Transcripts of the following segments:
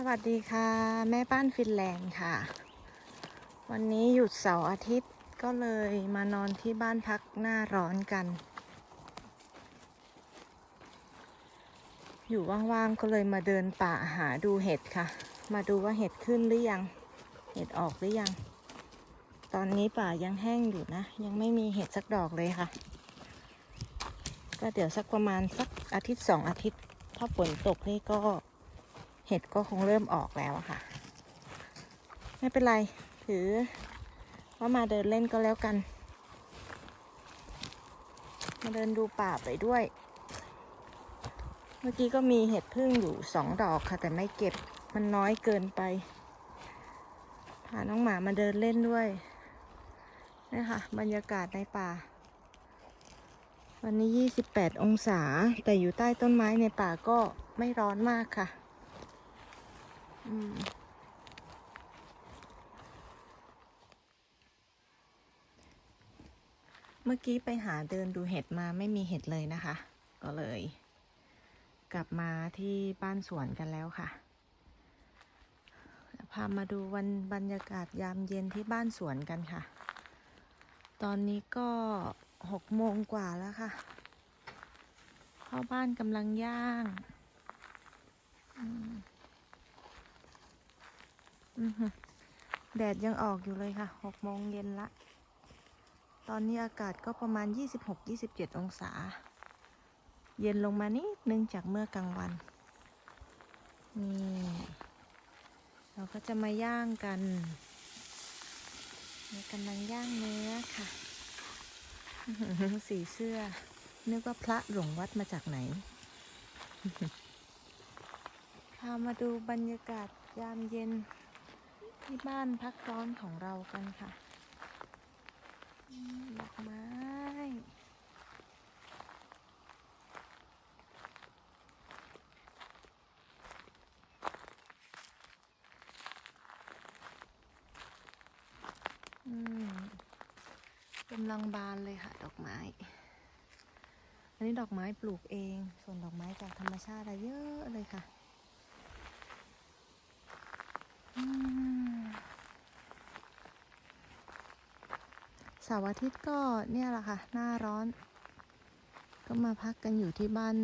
สวัสดีค่ะ แม่บ้านฟินแลนด์ค่ะ วันนี้หยุดเสาร์อาทิตย์ก็เลยมานอนที่บ้านพักหน้าร้อนกัน อยู่ว่างๆก็เลยมาเดินป่าหาดูเห็ดค่ะ มาดูว่าเห็ดขึ้นหรือยัง เห็ดออกหรือยัง ตอนนี้ป่ายังแห้งอยู่นะ ยังไม่มีเห็ดสักดอกเลยค่ะ ก็เดี๋ยวสักประมาณสักอาทิตย์สองอาทิตย์ ถ้าฝนตกนี่ก็ เห็ดก็คงเริ่มออกแล้วค่ะ ไม่เป็นไร ถือว่ามาเดินเล่นก็แล้วกัน มาเดินดูป่าไปด้วย เมื่อกี้ก็มีเห็ดพึ่งอยู่สองดอกค่ะ แต่ไม่เก็บมันน้อยเกินไป พาน้องหมามาเดินเล่นด้วยนี่ค่ะ บรรยากาศในป่า วันนี้ 28 องศา แต่อยู่ใต้ต้นไม้ในป่าก็ไม่ร้อนมากค่ะ เมื่อกี้ไปหาเดินดูเห็ดมาไม่มีเห็ดเลยนะคะ ก็เลย กลับมาที่บ้านสวนกันแล้วค่ะ พามาดูวันบรรยากาศยามเย็นที่บ้านสวนกันค่ะ ตอนนี้ก็หกโมงกว่าแล้วค่ะเข้าบ้านกำลังย่าง อืม แดดยังออกอยู่เลยค่ะหกโมงเย็นละ ตอนนี้อากาศก็ประมาณ 26-27 องศา เย็นลงมานิดนึงจากเมื่อกลางวัน นี่ เราก็จะมาย่างกันกำลังย่างเนื้อค่ะ สีเสื้อ นึกว่าพระหลวงวัดมาจากไหนพามาดูบรรยากาศยามเย็น ที่บ้านพักร้อนของเรากันค่ะดอกไม้กำลังบานเลยค่ะ ดอกไม้ อันนี้ดอกไม้ปลูกเอง ส่วนดอกไม้จากธรรมชาติอะเยอะเลยค่ะ เสาร์อาทิตย์ก็เนี่ยแหละค่ะ หน้าร้อน ก็มาพักกันอยู่ที่บ้าน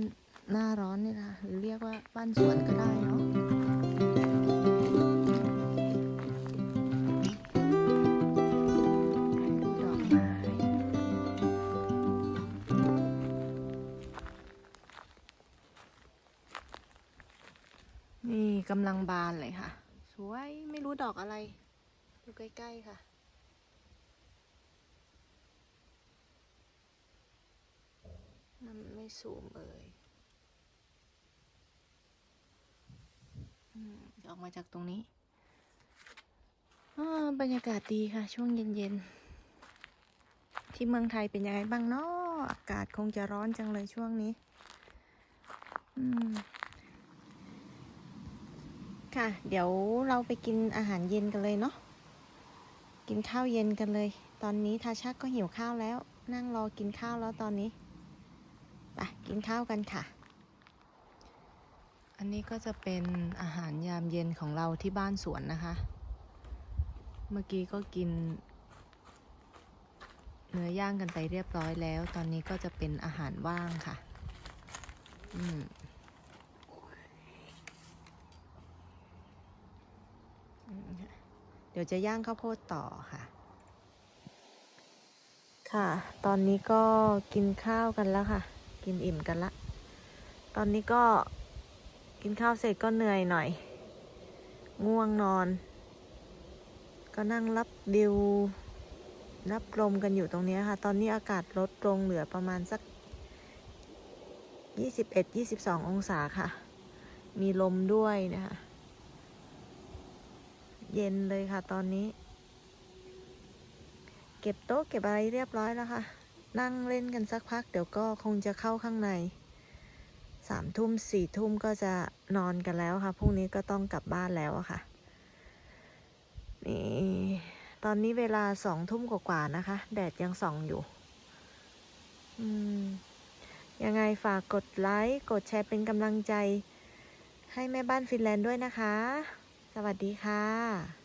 หน้าร้อนนี่แหละค่ะ หรือเรียกว่าบ้านสวนก็ได้เนาะนี่กำลังบานเลยค่ะ สวย ไม่รู้ดอกอะไร ดูใกล้ ๆ ค่ะ มัน ไม่สูมเอ่ยออกมาจากตรงนี้อ่าบรรยากาศดีค่ะ ช่วงเย็นๆ ที่เมืองไทยเป็นยังไงบ้างเนาะอากาศคงจะร้อนจังเลยช่วงนี้ค่ะ เดี๋ยวเราไปกินอาหารเย็นกันเลยเนาะกินข้าวเย็นกันเลย ตอนนี้ทาชาก็หิวข้าวแล้ว นั่งรอกินข้าวแล้วตอนนี้ ไปกินข้าวกันค่ะ อันนี้ก็จะเป็นอาหารยามเย็นของเราที่บ้านสวนนะคะ เมื่อกี้ก็กิน เนื้อย่างกันไปเรียบร้อยแล้ว ตอนนี้ก็จะเป็นอาหารว่างค่ะ อืมอืมค่ะเดี๋ยวจะย่างข้าวโพดต่อค่ะ ค่ะ ตอนนี้ก็กินข้าวกันแล้วค่ะ กินอิ่มกันละ ตอนนี้ก็กินข้าวเสร็จก็เหนื่อยหน่อย ง่วงนอน ก็นั่งรับดิวรับลมกันอยู่ตรงนี้ค่ะ ตอนนี้อากาศลดลงเหลือประมาณสัก 21-22 องศาค่ะ มีลมด้วยนะคะ เย็นเลยค่ะตอนนี้ เก็บโต๊ะเก็บอะไรเรียบร้อยแล้วค่ะ นั่งเล่นกันสักพักเดี๋ยวก็คงจะเข้าข้างในสามทุ่มสี่ทุ่มก็จะนอนกันแล้วค่ะพรุ่งนี้ก็ต้องกลับบ้านแล้วอะค่ะ นี่ ตอนนี้เวลาสองทุ่มกว่าๆนะคะ แดดยังส่องอยู่ อืม ยังไงฝากกดไลค์กดแชร์เป็นกำลังใจ ให้แม่บ้านฟินแลนด์ด้วยนะคะ สวัสดีค่ะ